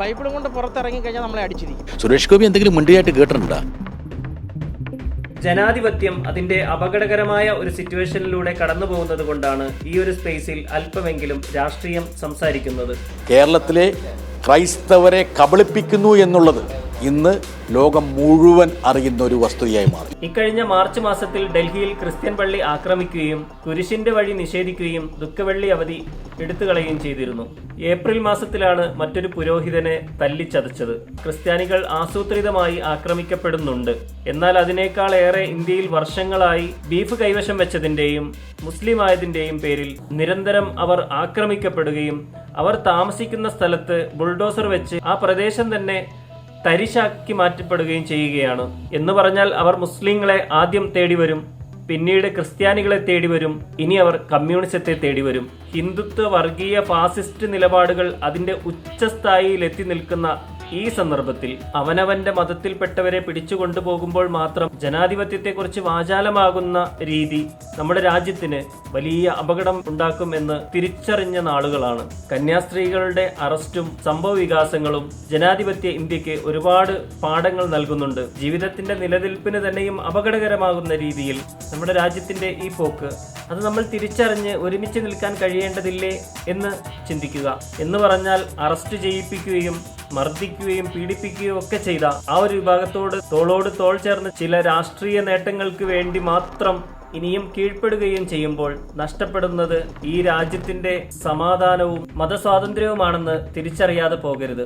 ബൈബിളും കൊണ്ട് പുറത്തിറങ്ങി കഴിഞ്ഞാൽ നമ്മളെ അടിച്ചിരിക്കും. സുരേഷ് ഗോപി എന്തെങ്കിലും മുണ്ടിയായിട്ട് കേട്ടിട്ടുണ്ടോ? ജനാധിപത്യം അതിന്റെ അപകടകരമായ ഒരു സിറ്റുവേഷനിലൂടെ കടന്നു പോകുന്നത് കൊണ്ടാണ് ഈ ഒരു സ്പേസിൽ അല്പമെങ്കിലും രാഷ്ട്രീയം സംസാരിക്കുന്നത്. കേരളത്തിലെ ക്രൈസ്തവരെ കബളിപ്പിക്കുന്നു എന്നുള്ളത് ഇന്ന് ലോകം മുഴുവൻ അറിയുന്ന ഒരു വസ്തുതയായി മാറി. ഇക്കഴിഞ്ഞ മാർച്ച് മാസത്തിൽ ഡൽഹിയിൽ ക്രിസ്ത്യൻ പള്ളി ആക്രമിക്കുകയും കുരിശിന്റെ വഴി നിഷേധിക്കുകയും ദുഃഖവെള്ളി അവധി എടുത്തുകളയുകയും ചെയ്തിരുന്നു. ഏപ്രിൽ മാസത്തിലാണ് മറ്റൊരു പുരോഹിതനെ തല്ലിച്ചതച്ചത്. ക്രിസ്ത്യാനികൾ ആസൂത്രിതമായി ആക്രമിക്കപ്പെടുന്നുണ്ട്. എന്നാൽ അതിനേക്കാൾ ഏറെ ഇന്ത്യയിൽ വർഷങ്ങളായി ബീഫ് കൈവശം വെച്ചതിന്റെയും മുസ്ലിം ആയതിന്റെയും പേരിൽ നിരന്തരം അവർ ആക്രമിക്കപ്പെടുകയും അവർ താമസിക്കുന്ന സ്ഥലത്ത് ബുൾഡോസർ വെച്ച് ആ പ്രദേശം തന്നെ തരിശാക്കി മാറ്റപ്പെടുകയും ചെയ്യുകയാണ്. എന്ന് പറഞ്ഞാൽ അവർ മുസ്ലിങ്ങളെ ആദ്യം തേടി വരും പിന്നീട് ക്രിസ്ത്യാനികളെ തേടി വരും ഇനി അവർ കമ്മ്യൂണിസത്തെ തേടി വരും. ഹിന്ദുത്വ വർഗീയ ഫാസിസ്റ്റ് നിലപാടുകൾ അതിന്റെ ഉച്ചസ്ഥായിയിൽ എത്തി നിൽക്കുന്ന ഈ സന്ദർഭത്തിൽ അവനവന്റെ മതത്തിൽപ്പെട്ടവരെ പിടിച്ചു കൊണ്ടുപോകുമ്പോൾ മാത്രം ജനാധിപത്യത്തെക്കുറിച്ച് വാചാലമാകുന്ന രീതി നമ്മുടെ രാജ്യത്തിന് വലിയ അപകടം ഉണ്ടാക്കും എന്ന് തിരിച്ചറിഞ്ഞ നാളുകളാണ്. കന്യാസ്ത്രീകളുടെ അറസ്റ്റും സംഭവ വികാസങ്ങളും ജനാധിപത്യ ഇന്ത്യയ്ക്ക് ഒരുപാട് പാഠങ്ങൾ നൽകുന്നുണ്ട്. ജീവിതത്തിന്റെ നിലനിൽപ്പിന് തന്നെയും അപകടകരമാകുന്ന രീതിയിൽ നമ്മുടെ രാജ്യത്തിന്റെ ഈ പോക്ക് അത് നമ്മൾ തിരിച്ചറിഞ്ഞ് ഒരുമിച്ച് നിൽക്കാൻ കഴിയേണ്ടതില്ലേ എന്ന് ചിന്തിക്കുക. എന്ന് പറഞ്ഞാൽ അറസ്റ്റ് ചെയ്യിപ്പിക്കുകയും മർദ്ദിക്കുകയും പീഡിപ്പിക്കുകയും ഒക്കെ ചെയ്ത ആ ഒരു വിഭാഗത്തോട് തോളോട് തോൾ ചേർന്ന് ചില രാഷ്ട്രീയ നേട്ടങ്ങൾക്ക് വേണ്ടി മാത്രം ഇനിയും കീഴ്പ്പെടുകയും ചെയ്യുമ്പോൾ നഷ്ടപ്പെടുന്നത് ഈ രാജ്യത്തിന്റെ സമാധാനവും മതസ്വാതന്ത്ര്യവുമാണെന്ന് തിരിച്ചറിയാതെ പോകരുത്.